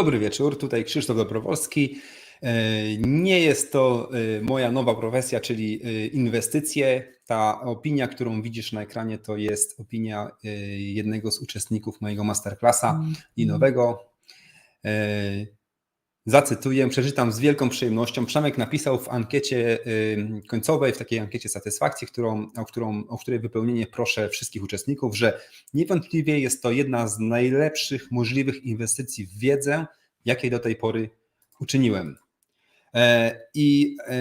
Dobry wieczór, tutaj Krzysztof Dobrowolski. E, Nie jest to e, moja nowa profesja, czyli e, inwestycje. Ta opinia, którą widzisz na ekranie, to jest opinia jednego z uczestników mojego masterclassa i nowego. Zacytuję, przeczytam z wielką przyjemnością. Przemek napisał w ankiecie końcowej, w takiej ankiecie satysfakcji, którą, o, którą, o której wypełnienie proszę wszystkich uczestników, że niewątpliwie jest to jedna z najlepszych możliwych inwestycji w wiedzę, jakiej do tej pory uczyniłem. E, I e,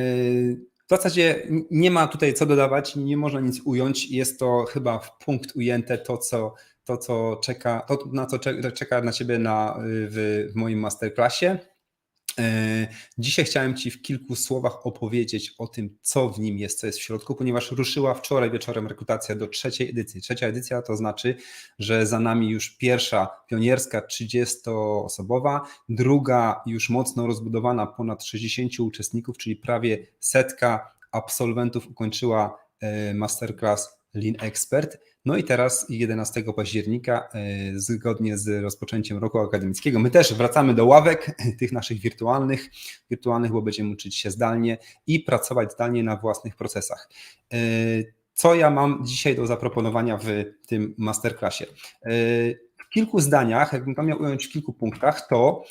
w zasadzie nie ma tutaj co dodawać, nie można nic ująć. Jest to chyba w punkt ujęte to, co, to, co czeka, to, na co cze- czeka na ciebie na, w, w moim masterclassie. E, Dzisiaj chciałem Ci w kilku słowach opowiedzieć o tym, co w nim jest, co jest w środku, ponieważ ruszyła wczoraj wieczorem rekrutacja do trzeciej edycji. Trzecia edycja to znaczy, że za nami już pierwsza pionierska 30-osobowa, druga już mocno rozbudowana, ponad 60 uczestników, czyli prawie setka absolwentów ukończyła e, masterclass Lean Expert. No i teraz 11 października, e, zgodnie z rozpoczęciem roku akademickiego, my też wracamy do ławek tych naszych wirtualnych, wirtualnych, bo będziemy uczyć się zdalnie i pracować zdalnie na własnych procesach. E, Co ja mam dzisiaj do zaproponowania w tym masterclassie? E, W kilku zdaniach, jakbym to miał ująć w kilku punktach, to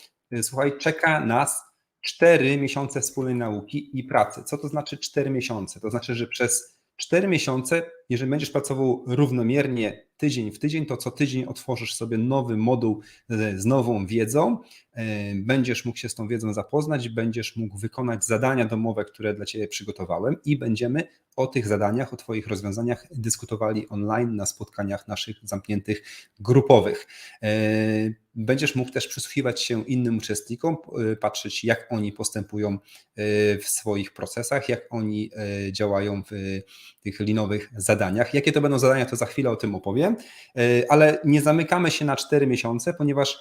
słuchaj, czeka nas 4 miesiące wspólnej nauki i pracy. Co to znaczy 4 miesiące? To znaczy, że przez 4 miesiące, jeżeli będziesz pracował równomiernie tydzień w tydzień, to co tydzień otworzysz sobie nowy moduł z nową wiedzą, e, będziesz mógł się z tą wiedzą zapoznać, będziesz mógł wykonać zadania domowe, które dla Ciebie przygotowałem i będziemy o tych zadaniach, o Twoich rozwiązaniach dyskutowali online na spotkaniach naszych zamkniętych grupowych. E, Będziesz mógł też przysłuchiwać się innym uczestnikom, e, patrzeć jak oni postępują w swoich procesach, jak oni działają w tych linowych zadaniach. Jakie to będą zadania, to za chwilę o tym opowiem, E, ale nie zamykamy się na 4 miesiące, ponieważ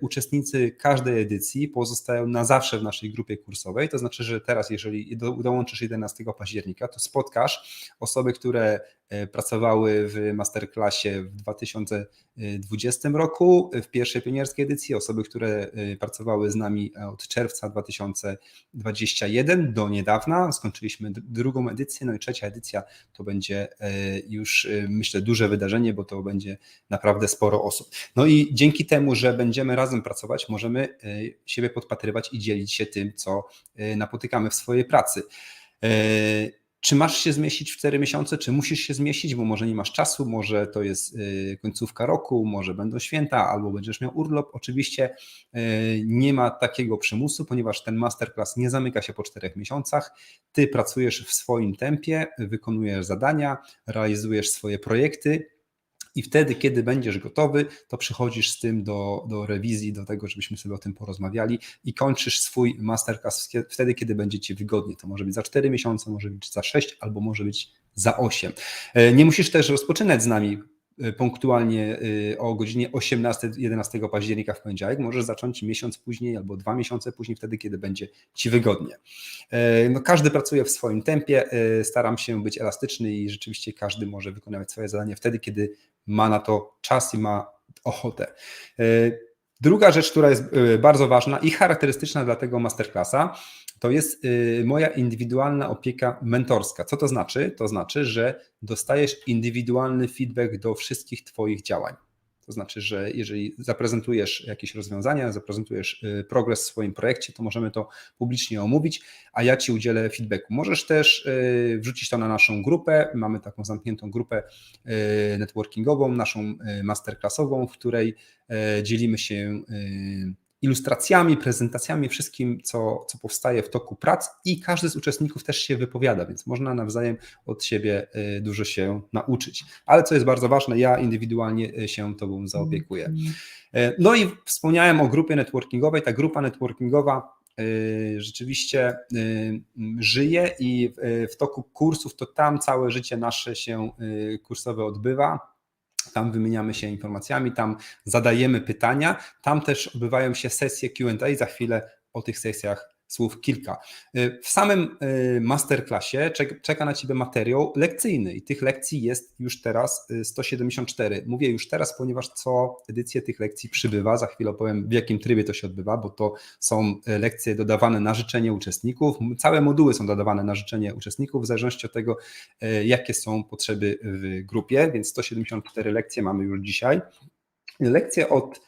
uczestnicy każdej edycji pozostają na zawsze w naszej grupie kursowej. To znaczy, że teraz, jeżeli do- dołączysz 11 października, to spotkasz osoby, które e, pracowały w masterclassie w 2020 roku, w pierwszej pionierskiej edycji, osoby, które e, pracowały z nami od czerwca 2021 do niedawna. Skończyliśmy drugą edycję, no i trzecia edycja to będzie e, już, e, myślę, duże wydarzenie, bo to będzie naprawdę sporo osób. No i dzięki temu, że będziemy razem pracować, możemy e, siebie podpatrywać i dzielić się tym, co e, napotykamy w swojej pracy. E, Czy masz się zmieścić w 4 miesiące, czy musisz się zmieścić, bo może nie masz czasu, może to jest końcówka roku, może będą święta, albo będziesz miał urlop. Oczywiście nie ma takiego przymusu, ponieważ ten masterclass nie zamyka się po 4 miesiącach. Ty pracujesz w swoim tempie, wykonujesz zadania, realizujesz swoje projekty i wtedy, kiedy będziesz gotowy, to przychodzisz z tym do, do rewizji, do tego, żebyśmy sobie o tym porozmawiali i kończysz swój masterclass wtedy, kiedy będzie Ci wygodnie. To może być za 4 miesiące, może być za 6 albo może być za 8. E, Nie musisz też rozpoczynać z nami punktualnie e, o godzinie 18-11 października w poniedziałek. Możesz zacząć miesiąc później albo dwa miesiące później, wtedy, kiedy będzie Ci wygodnie. E, No, każdy pracuje w swoim tempie, e, staram się być elastyczny i rzeczywiście każdy może wykonywać swoje zadanie wtedy, kiedy ma na to czas i ma ochotę. Druga rzecz, która jest e, bardzo ważna i charakterystyczna dla tego masterclassa, to jest e, moja indywidualna opieka mentorska. Co to znaczy? To znaczy, że dostajesz indywidualny feedback do wszystkich Twoich działań. To znaczy, że jeżeli zaprezentujesz jakieś rozwiązania, zaprezentujesz e, progres w swoim projekcie, to możemy to publicznie omówić, a ja Ci udzielę feedbacku. Możesz też e, wrzucić to na naszą grupę. Mamy taką zamkniętą grupę e, networkingową, naszą masterclassową, w której dzielimy się ilustracjami, prezentacjami, wszystkim, co, co powstaje w toku prac i każdy z uczestników też się wypowiada, więc można nawzajem od siebie e, dużo się nauczyć. Ale co jest bardzo ważne, ja indywidualnie e, się Tobą zaopiekuję. E, No i wspomniałem o grupie networkingowej. Ta grupa networkingowa rzeczywiście żyje i w- toku kursów to tam całe życie nasze się kursowe odbywa. Tam wymieniamy się informacjami, tam zadajemy pytania, tam też odbywają się sesje QA. Za chwilę o tych sesjach słów kilka. Y, w samym y, masterclassie czeka na Ciebie materiał lekcyjny i tych lekcji jest już teraz 174. Y, Mówię już teraz, ponieważ co edycję tych lekcji przybywa. Za chwilę opowiem, w jakim trybie to się odbywa, bo to są lekcje dodawane na życzenie uczestników. Całe moduły są dodawane na życzenie uczestników, w zależności od tego, jakie są potrzeby w grupie, więc 174 lekcje mamy już dzisiaj. Lekcje od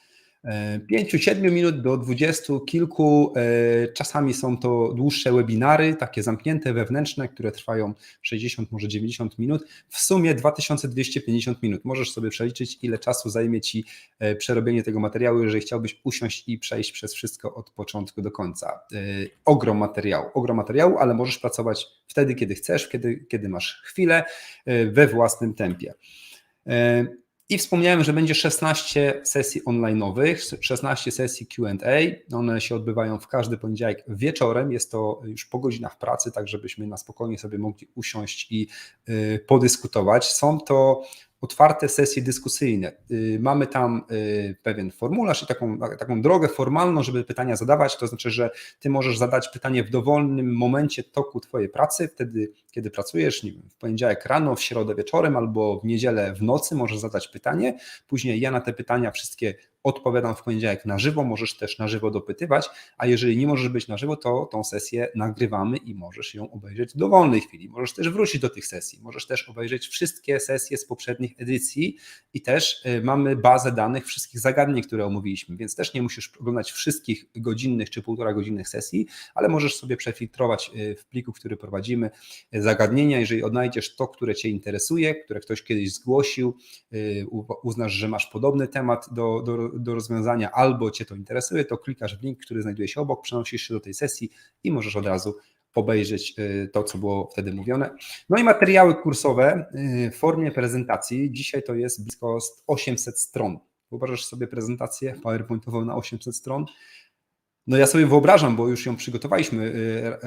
5-7 minut do 20 kilku. E, czasami są to dłuższe webinary, takie zamknięte, wewnętrzne, które trwają 60, może 90 minut. W sumie 2250 minut. Możesz sobie przeliczyć, ile czasu zajmie Ci e, przerobienie tego materiału, jeżeli chciałbyś usiąść i przejść przez wszystko od początku do końca. E, ogrom materiału, ogrom materiału, ale możesz pracować wtedy, kiedy chcesz, kiedy, kiedy masz chwilę, we własnym tempie. I wspomniałem, że będzie 16 sesji online'owych, 16 sesji QA. One się odbywają w każdy poniedziałek wieczorem. Jest to już po godzinach pracy, tak żebyśmy na spokojnie sobie mogli usiąść i y, podyskutować. Są to otwarte sesje dyskusyjne. Y, mamy tam y, pewien formularz i taką, taką drogę formalną, żeby pytania zadawać. To znaczy, że ty możesz zadać pytanie w dowolnym momencie toku twojej pracy, wtedy, kiedy pracujesz, nie wiem, w poniedziałek rano, w środę wieczorem albo w niedzielę w nocy możesz zadać pytanie. Później ja na te pytania wszystkie odpowiadam w poniedziałek na żywo, możesz też na żywo dopytywać, a jeżeli nie możesz być na żywo, to tą sesję nagrywamy i możesz ją obejrzeć w dowolnej chwili. Możesz też wrócić do tych sesji, możesz też obejrzeć wszystkie sesje z poprzednich edycji i też y, mamy bazę danych wszystkich zagadnień, które omówiliśmy, więc też nie musisz oglądać wszystkich godzinnych czy półtora godzinnych sesji, ale możesz sobie przefiltrować y, w pliku, który prowadzimy y, zagadnienia, jeżeli odnajdziesz to, które Cię interesuje, które ktoś kiedyś zgłosił, uznasz, że masz podobny temat do, do do rozwiązania albo Cię to interesuje, to klikasz w link, który znajduje się obok, przenosisz się do tej sesji i możesz od razu obejrzeć y, to, co było wtedy mówione. No i materiały kursowe y, w formie prezentacji. Dzisiaj to jest blisko 800 stron. Wyobrażasz sobie prezentację PowerPointową na 800 stron? No ja sobie wyobrażam, bo już ją przygotowaliśmy.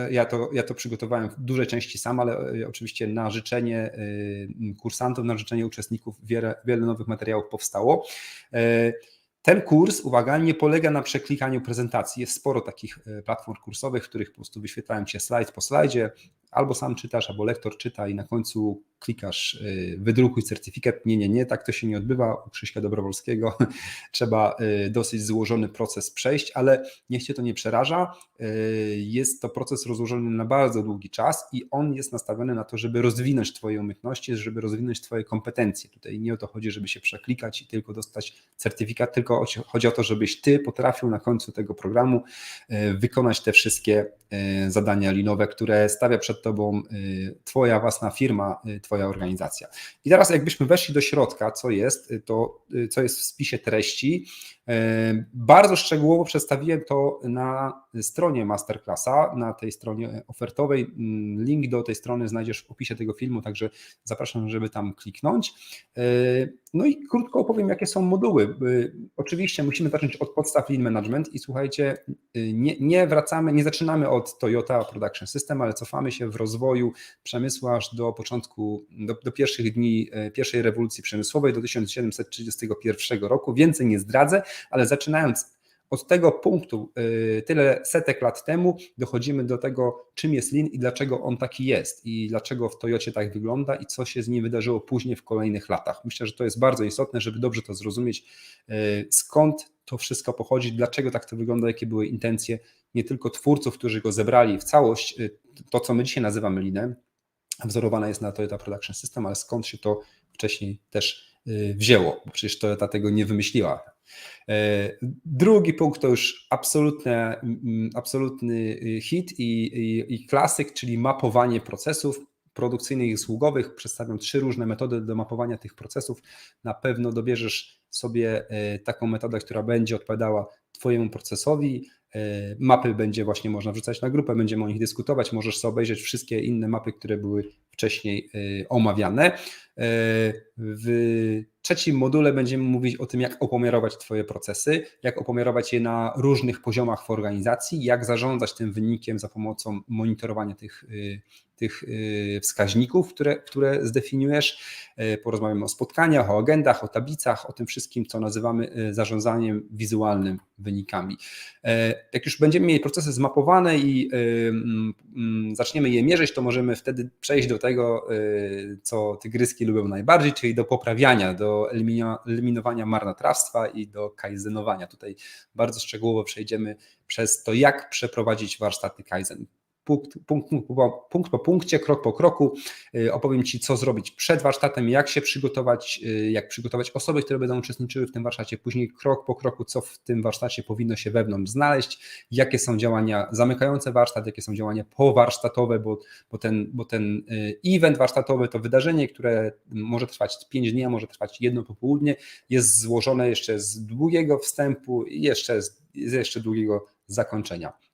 Y, ja to, ja to przygotowałem w dużej części sam, ale oczywiście na życzenie kursantów, na życzenie uczestników wiele, wiele nowych materiałów powstało. Ten kurs, uwaga, nie polega na przeklikaniu prezentacji. Jest sporo takich e, platform kursowych, w których po prostu wyświetlają się slajd po slajdzie, albo sam czytasz, albo lektor czyta i na końcu klikasz y, wydrukuj certyfikat. Nie, nie, nie, tak to się nie odbywa u Krzyśka Dobrowolskiego. Trzeba y, dosyć złożony proces przejść, ale niech Cię to nie przeraża. Y, jest to proces rozłożony na bardzo długi czas i on jest nastawiony na to, żeby rozwinąć Twoje umiejętności, żeby rozwinąć Twoje kompetencje. Tutaj nie o to chodzi, żeby się przeklikać i tylko dostać certyfikat, tylko chodzi o to, żebyś Ty potrafił na końcu tego programu wykonać te wszystkie zadania linowe, które stawia przed Tobą Twoja własna firma, Twoja organizacja. I teraz jakbyśmy weszli do środka, co jest, to co jest w spisie treści, bardzo szczegółowo przedstawiłem to na stronie Masterclassa, na tej stronie ofertowej. Mm, link do tej strony znajdziesz w opisie tego filmu, także zapraszam, żeby tam kliknąć. E, no i krótko opowiem, jakie są moduły. E, oczywiście musimy zacząć od podstaw Lean Management i słuchajcie, nie, nie wracamy, nie zaczynamy od Toyota Production System, ale cofamy się w rozwoju przemysłu aż do początku do, do pierwszych dni e, pierwszej rewolucji przemysłowej, do 1731 roku. Więcej nie zdradzę, ale zaczynając od tego punktu, e, tyle setek lat temu, dochodzimy do tego, czym jest Lean i dlaczego on taki jest, i dlaczego w Toyocie tak wygląda, i co się z nim wydarzyło później w kolejnych latach. Myślę, że to jest bardzo istotne, żeby dobrze to zrozumieć, e, skąd to wszystko pochodzi, dlaczego tak to wygląda, jakie były intencje nie tylko twórców, którzy go zebrali w całość, to co my dzisiaj nazywamy Leanem, wzorowana jest na Toyota Production System, ale skąd się to wcześniej też y, wzięło, bo przecież Toyota tego nie wymyśliła. Drugi punkt to już absolutne, absolutny hit i, i, i klasyk, czyli mapowanie procesów produkcyjnych i usługowych. Przedstawiam trzy różne metody do mapowania tych procesów. Na pewno dobierzesz sobie e, taką metodę, która będzie odpowiadała Twojemu procesowi, E, mapy będzie właśnie można wrzucać na grupę, będziemy o nich dyskutować. Możesz sobie obejrzeć wszystkie inne mapy, które były wcześniej e, omawiane. W trzecim module będziemy mówić o tym, jak opomiarować Twoje procesy, jak opomiarować je na różnych poziomach w organizacji, jak zarządzać tym wynikiem za pomocą monitorowania tych, tych wskaźników, które, które zdefiniujesz. Porozmawiamy o spotkaniach, o agendach, o tablicach, o tym wszystkim, co nazywamy zarządzaniem wizualnym wynikami. Jak już będziemy mieli procesy zmapowane i zaczniemy je mierzyć, to możemy wtedy przejść do tego, co tygryski lubią najbardziej, czyli do poprawiania, do eliminowania marnotrawstwa i do kaizenowania. Tutaj bardzo szczegółowo przejdziemy przez to, jak przeprowadzić warsztaty kaizen punkt, punkt, punkt po punkcie, krok po kroku. Y, opowiem Ci, co zrobić przed warsztatem, jak się przygotować, y, jak przygotować osoby, które będą uczestniczyły w tym warsztacie, później krok po kroku, co w tym warsztacie powinno się wewnątrz znaleźć, jakie są działania zamykające warsztat, jakie są działania powarsztatowe, bo, bo, ten, bo ten y, event warsztatowy to wydarzenie, które może trwać 5 dni, a może trwać jedno popołudnie, jest złożone jeszcze z długiego wstępu i jeszcze z, z jeszcze długiego zakończenia.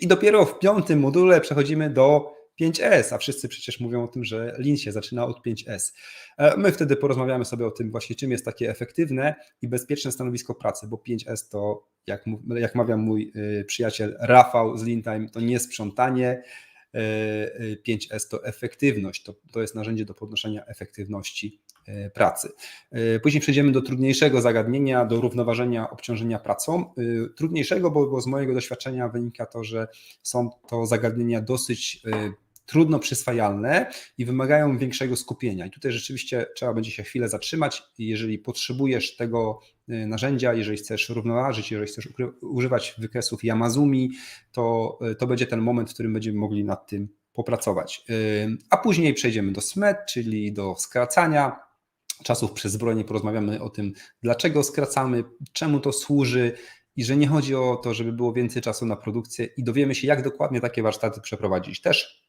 I dopiero w piątym module przechodzimy do 5S, a wszyscy przecież mówią o tym, że Lean się zaczyna od 5S. E, my wtedy porozmawiamy sobie o tym właśnie, czym jest takie efektywne i bezpieczne stanowisko pracy, bo 5S to, jak, jak mawia mój y, przyjaciel Rafał z Lean Time, to nie sprzątanie, 5S e, e, to efektywność, to, to jest narzędzie do podnoszenia efektywności pracy. E, później przejdziemy do trudniejszego zagadnienia, do równoważenia obciążenia pracą. E, trudniejszego, bo, bo z mojego doświadczenia wynika to, że są to zagadnienia dosyć trudno przyswajalne i wymagają większego skupienia. I tutaj rzeczywiście trzeba będzie się chwilę zatrzymać. Jeżeli potrzebujesz tego narzędzia, jeżeli chcesz równoważyć, jeżeli chcesz używać wykresów Yamazumi, to, to będzie ten moment, w którym będziemy mogli nad tym popracować. A później przejdziemy do SMET, czyli do skracania, czasów przez zbrojenie porozmawiamy o tym, dlaczego skracamy, czemu to służy i że nie chodzi o to, żeby było więcej czasu na produkcję i dowiemy się, jak dokładnie takie warsztaty przeprowadzić. Też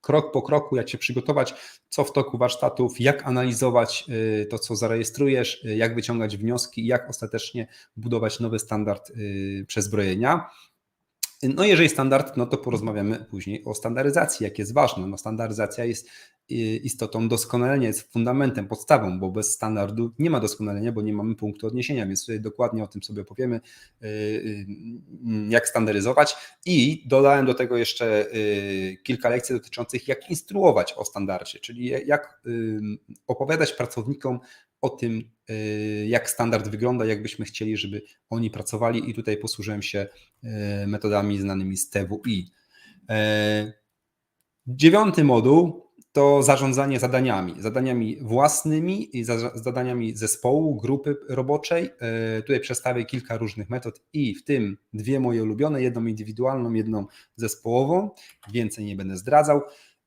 krok po kroku, jak się przygotować, co w toku warsztatów, jak analizować y, to, co zarejestrujesz, y, jak wyciągać wnioski i jak ostatecznie budować nowy standard y, przezbrojenia. No jeżeli standard, no to porozmawiamy później o standaryzacji, jak jest ważne. No standaryzacja jest istotą doskonalenia, jest fundamentem, podstawą, bo bez standardu nie ma doskonalenia, bo nie mamy punktu odniesienia, więc tutaj dokładnie o tym sobie opowiemy, y, y, jak standaryzować i dodałem do tego jeszcze kilka lekcji dotyczących jak instruować o standardzie, czyli jak opowiadać pracownikom o tym, y, jak standard wygląda, jak byśmy chcieli, żeby oni pracowali i tutaj posłużyłem się y, metodami znanymi z TWI. E, dziewiąty moduł to zarządzanie zadaniami, zadaniami własnymi i zadaniami zespołu, grupy roboczej. E, tutaj przedstawię kilka różnych metod i w tym dwie moje ulubione, jedną indywidualną, jedną zespołową. Więcej nie będę zdradzał.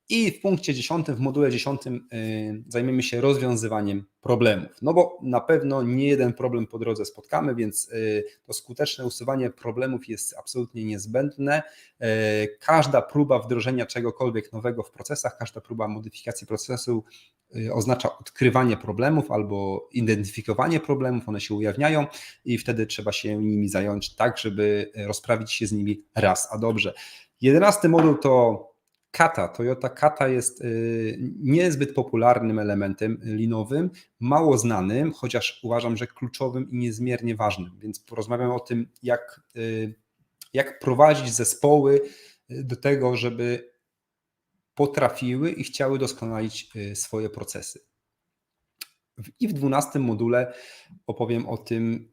I w punkcie 10, w module 10 y, zajmiemy się rozwiązywaniem problemów. No bo na pewno nie jeden problem po drodze spotkamy, więc y, to skuteczne usuwanie problemów jest absolutnie niezbędne. Y, każda próba wdrożenia czegokolwiek nowego w procesach, każda próba modyfikacji procesu oznacza odkrywanie problemów albo identyfikowanie problemów, one się ujawniają i wtedy trzeba się nimi zająć tak, żeby rozprawić się z nimi raz a dobrze. Jedenasty moduł to Kata, Toyota Kata jest y, niezbyt popularnym elementem linowym, mało znanym, chociaż uważam, że kluczowym i niezmiernie ważnym. Więc porozmawiamy o tym, jak, y, jak prowadzić zespoły y, do tego, żeby potrafiły i chciały doskonalić swoje procesy. I w dwunastym module opowiem o tym,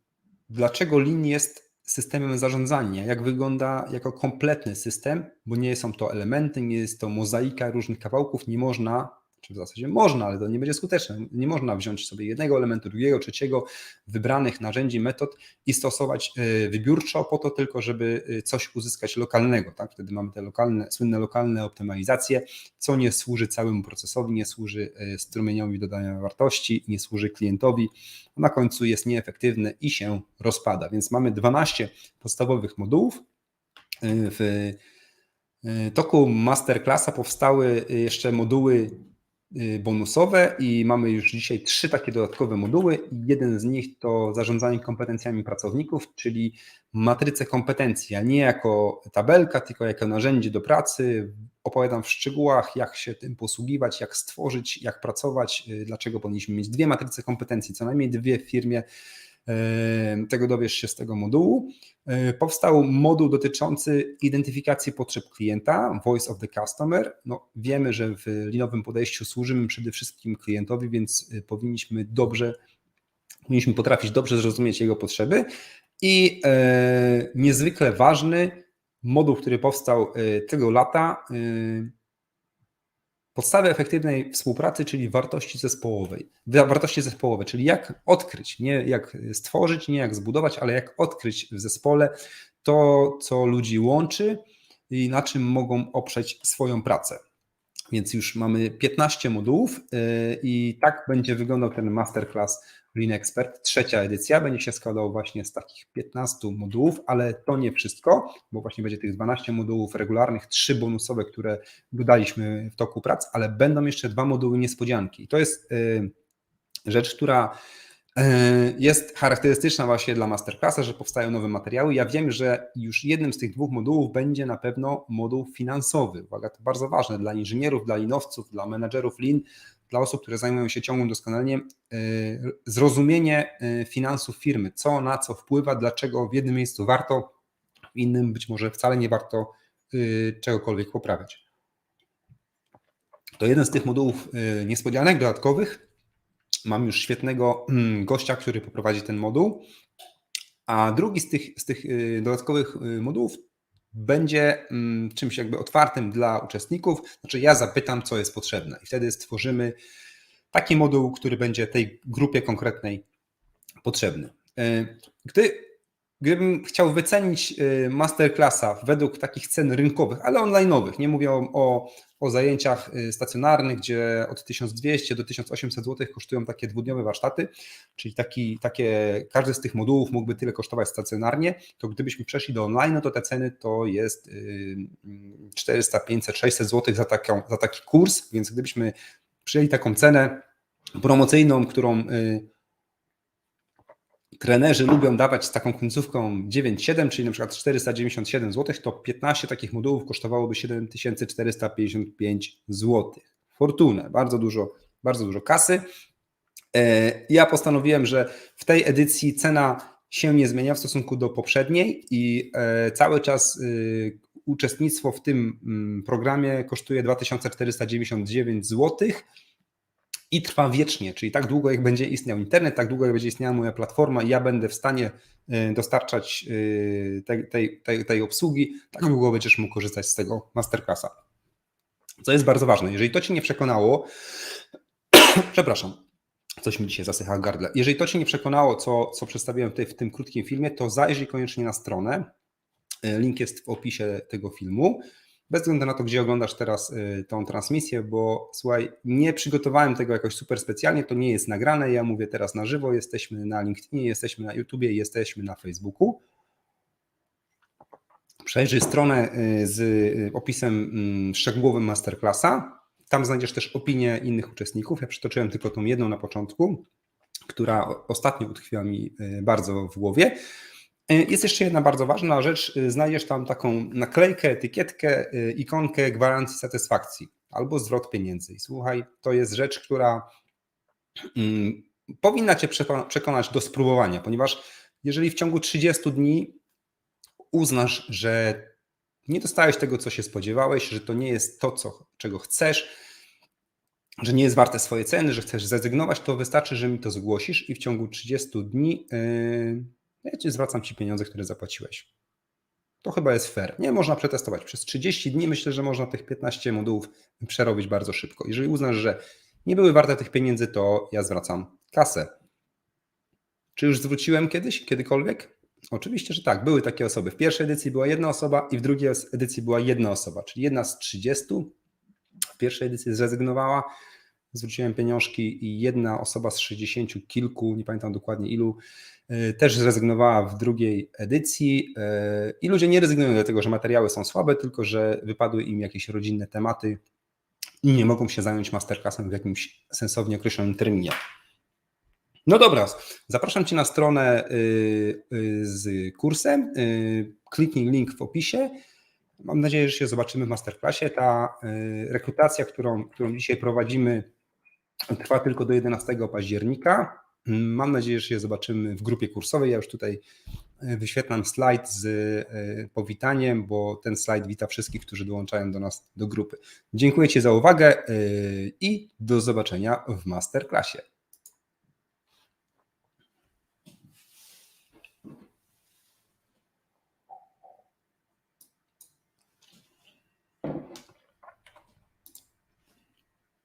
dlaczego Lean jest systemem zarządzania, jak wygląda jako kompletny system, bo nie są to elementy, nie jest to mozaika różnych kawałków, nie można czy w zasadzie można, ale to nie będzie skuteczne. Nie można wziąć sobie jednego elementu, drugiego, trzeciego, wybranych narzędzi, metod i stosować e, wybiórczo po to tylko, żeby e, coś uzyskać lokalnego. Tak? Wtedy mamy te lokalne, słynne lokalne optymalizacje, co nie służy całemu procesowi, nie służy e, strumieniowi dodania wartości, nie służy klientowi, na końcu jest nieefektywne i się rozpada. Więc mamy 12 podstawowych modułów w toku masterclassa powstały jeszcze moduły bonusowe i mamy już dzisiaj trzy takie dodatkowe moduły. Jeden z nich to zarządzanie kompetencjami pracowników, czyli matrycę kompetencji, a nie jako tabelka, tylko jako narzędzie do pracy. Opowiadam w szczegółach, jak się tym posługiwać, jak stworzyć, jak pracować, y, dlaczego powinniśmy mieć dwie matryce kompetencji, co najmniej dwie w firmie. Tego dowiesz się z tego modułu. Powstał moduł dotyczący identyfikacji potrzeb klienta, Voice of the Customer. No, wiemy, że w linowym podejściu służymy przede wszystkim klientowi, więc e, powinniśmy dobrze, powinniśmy potrafić dobrze zrozumieć jego potrzeby. I e, niezwykle ważny moduł, który powstał e, tego lata, e, Podstawy efektywnej współpracy, czyli wartości zespołowej. Wartości zespołowe, czyli jak odkryć, nie jak stworzyć, nie jak zbudować, ale jak odkryć w zespole to, co ludzi łączy i na czym mogą oprzeć swoją pracę. Więc już mamy 15 modułów y, i tak będzie wyglądał ten masterclass Lean Expert. Trzecia edycja będzie się składał właśnie z takich 15 modułów, ale to nie wszystko, bo właśnie będzie tych 12 modułów regularnych, trzy bonusowe, które dodaliśmy w toku prac, ale będą jeszcze dwa moduły niespodzianki. To jest y, rzecz, która y, jest charakterystyczna właśnie dla Masterclassa, że powstają nowe materiały. Ja wiem, że już jednym z tych dwóch modułów będzie na pewno moduł finansowy. Uwaga, to bardzo ważne dla inżynierów, dla linowców, dla menedżerów lin, dla osób, które zajmują się ciągłym doskonaleniem, y, zrozumienie y, finansów firmy, co na co wpływa, dlaczego w jednym miejscu warto, w innym być może wcale nie warto y, czegokolwiek poprawiać. To jeden z tych modułów niespodzianek, dodatkowych. Mam już świetnego mm, gościa, który poprowadzi ten moduł. A drugi z tych, z tych dodatkowych modułów będzie mm, czymś jakby otwartym dla uczestników. Znaczy, ja zapytam, co jest potrzebne, i wtedy stworzymy taki moduł, który będzie tej grupie konkretnej potrzebny. E, gdy Gdybym chciał wycenić y, masterclassa według takich cen rynkowych, ale online'owych, nie mówię o, o zajęciach y, stacjonarnych, gdzie od 1200 do 1800 zł kosztują takie dwudniowe warsztaty, czyli taki, takie, każdy z tych modułów mógłby tyle kosztować stacjonarnie, to gdybyśmy przeszli do online, to te ceny to jest 400, 500, 600 zł za, taką, za taki kurs, więc gdybyśmy przyjęli taką cenę promocyjną, którą y, trenerzy lubią dawać z taką końcówką 9,7, czyli na przykład 497 zł, to 15 takich modułów kosztowałoby 7455 zł. Fortunę, bardzo dużo, bardzo dużo kasy. E, ja postanowiłem, że w tej edycji cena się nie zmienia w stosunku do poprzedniej i e, cały czas y, uczestnictwo w tym mm, programie kosztuje 2499 złotych i trwa wiecznie, czyli tak długo jak będzie istniał internet, tak długo jak będzie istniała moja platforma i ja będę w stanie y, dostarczać y, tej, tej, tej, tej obsługi, tak długo będziesz mógł korzystać z tego masterclassa. Co jest bardzo ważne, jeżeli to Cię nie przekonało, przepraszam, coś mi dzisiaj zasycha gardle. Jeżeli to Cię nie przekonało, co, co przedstawiłem tutaj w tym krótkim filmie, to zajrzyj koniecznie na stronę. Y, link jest w opisie tego filmu bez względu na to, gdzie oglądasz teraz y, tą transmisję, bo słuchaj, nie przygotowałem tego jakoś super specjalnie, to nie jest nagrane, ja mówię teraz na żywo, jesteśmy na LinkedInie, jesteśmy na YouTubie, jesteśmy na Facebooku. Przejrzyj stronę y, z y, opisem mm, szczegółowym masterclassa, tam znajdziesz też opinie innych uczestników, ja przytoczyłem tylko tą jedną na początku, która ostatnio utkwiła mi bardzo w głowie. E, jest jeszcze jedna bardzo ważna rzecz. E, znajdziesz tam taką naklejkę, etykietkę, e, ikonkę gwarancji satysfakcji albo zwrot pieniędzy. I słuchaj, to jest rzecz, która mm, powinna Cię przekonać do spróbowania, ponieważ jeżeli w ciągu 30 dni uznasz, że nie dostałeś tego, co się spodziewałeś, że to nie jest to, co, czego chcesz, że nie jest warte swoje ceny, że chcesz zrezygnować, to wystarczy, że mi to zgłosisz i w ciągu 30 dni. Yy, ja ci zwracam ci pieniądze, które zapłaciłeś. To chyba jest fair. Nie można przetestować. Przez 30 dni myślę, że można tych 15 modułów przerobić bardzo szybko. Jeżeli uznasz, że nie były warte tych pieniędzy, to ja zwracam kasę. Czy już zwróciłem kiedyś, kiedykolwiek? Oczywiście, że tak. Były takie osoby. W pierwszej edycji była jedna osoba i w drugiej edycji była jedna osoba, czyli jedna z 30. W pierwszej edycji zrezygnowała, zwróciłem pieniążki i jedna osoba z 60 kilku, nie pamiętam dokładnie ilu, też zrezygnowała w drugiej edycji. E, I ludzie nie rezygnują dlatego, że materiały są słabe, tylko że wypadły im jakieś rodzinne tematy i nie mogą się zająć masterclassem w jakimś sensownie określonym terminie. No dobra, zapraszam Cię na stronę y, z kursem. Kliknij link w opisie. Mam nadzieję, że się zobaczymy w masterclassie. Ta rekrutacja, którą, którą dzisiaj prowadzimy, trwa tylko do 11 października. Mam nadzieję, że się zobaczymy w grupie kursowej. Ja już tutaj y, wyświetlam slajd z y, powitaniem, bo ten slajd wita wszystkich, którzy dołączają do nas do grupy. Dziękuję Ci za uwagę y, i do zobaczenia w masterclassie.